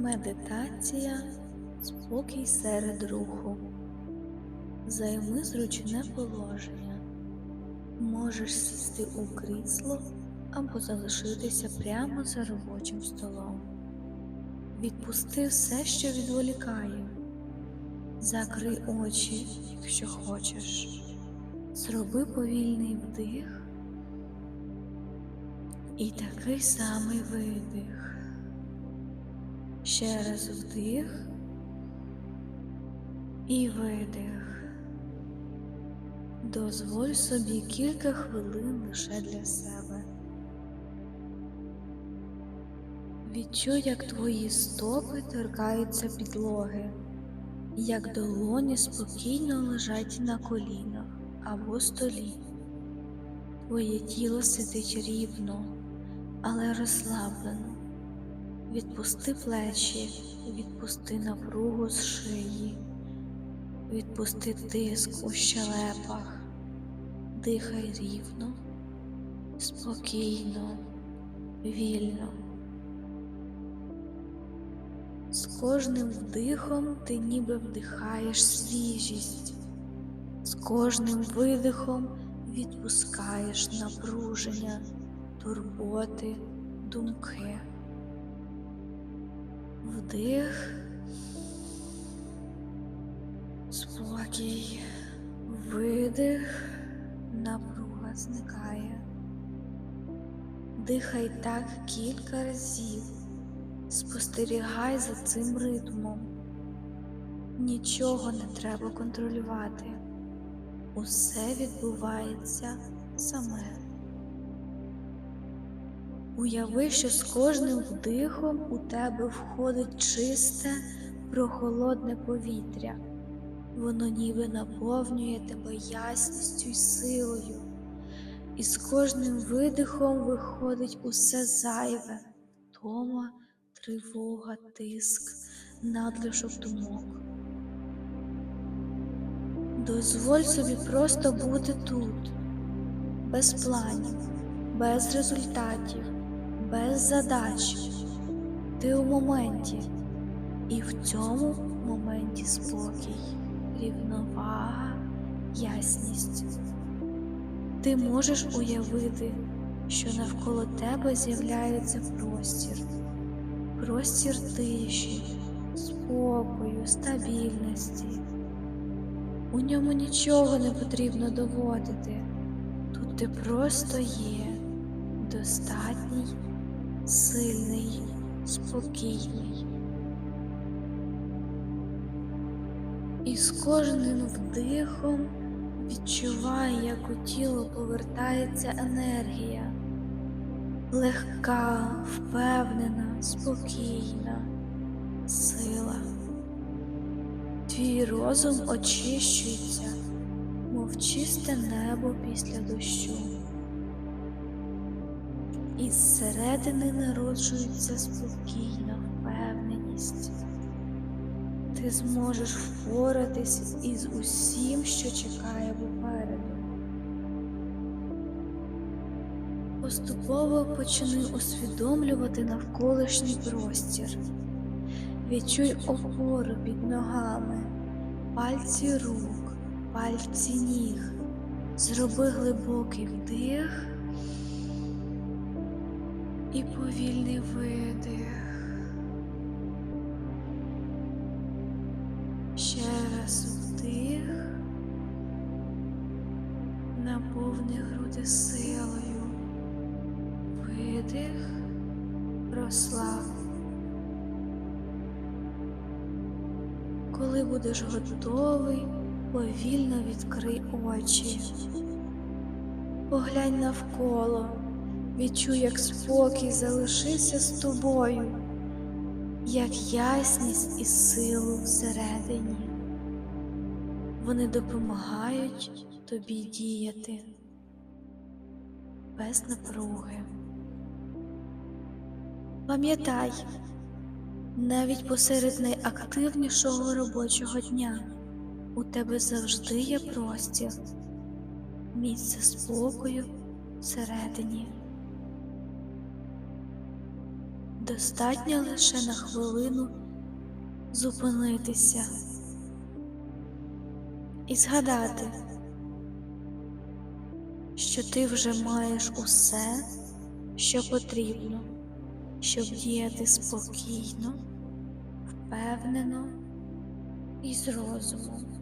Медитація спокій серед руху. Займи зручне положення. Можеш сісти у крісло або залишитися прямо за робочим столом. Відпусти все, що відволікає. Закрий очі, якщо хочеш. Зроби повільний вдих і такий самий видих. Ще раз вдих і видих. Дозволь собі кілька хвилин лише для себе. Відчуй, як твої стопи торкаються підлоги, як долоні спокійно лежать на колінах або столі. Твоє тіло сидить рівно, але розслаблено. Відпусти плечі, відпусти напругу з шиї, відпусти тиск у щелепах, дихай рівно, спокійно, вільно. З кожним вдихом ти ніби вдихаєш свіжість, з кожним видихом відпускаєш напруження, турботи, думки. Вдих, спокій, видих, напруга зникає. Дихай так кілька разів, спостерігай за цим ритмом. Нічого не треба контролювати. Усе відбувається саме. Уяви, що з кожним вдихом у тебе входить чисте, прохолодне повітря. Воно ніби наповнює тебе ясністю й силою, і з кожним видихом виходить усе зайве, тома, тривога, тиск, надлишок думок. Дозволь собі просто бути тут, без планів, без результатів без задач. Ти у моменті, і в цьому моменті спокій, рівновага, ясність. Ти можеш уявити, що навколо тебе з'являється простір, простір тиші, спокою, стабільності. У ньому нічого не потрібно доводити. Тут ти просто є, достатній сильний, спокійний. І з кожним вдихом відчувай, як у тіло повертається енергія, легка, впевнена, спокійна сила. Твій розум очищується, мов чисте небо після дощу і зсередини народжується спокійна впевненість. Ти зможеш впоратись із усім, що чекає попереду. Поступово почни усвідомлювати навколишній простір. Відчуй опору під ногами, пальці рук, пальці ніг. Зроби глибокий вдих і повільний видих. Ще раз вдих, наповни груди силою, видих, розслаб. Коли будеш готовий, повільно відкрий очі, поглянь навколо. Відчуй, як спокій залишився з тобою, як ясність і силу всередині. Вони допомагають тобі діяти без напруги. Пам'ятай, навіть посеред найактивнішого робочого дня у тебе завжди є простір, місце спокою всередині. Достатньо лише на хвилину зупинитися і згадати, що ти вже маєш усе, що потрібно, щоб діяти спокійно, впевнено і з розумом.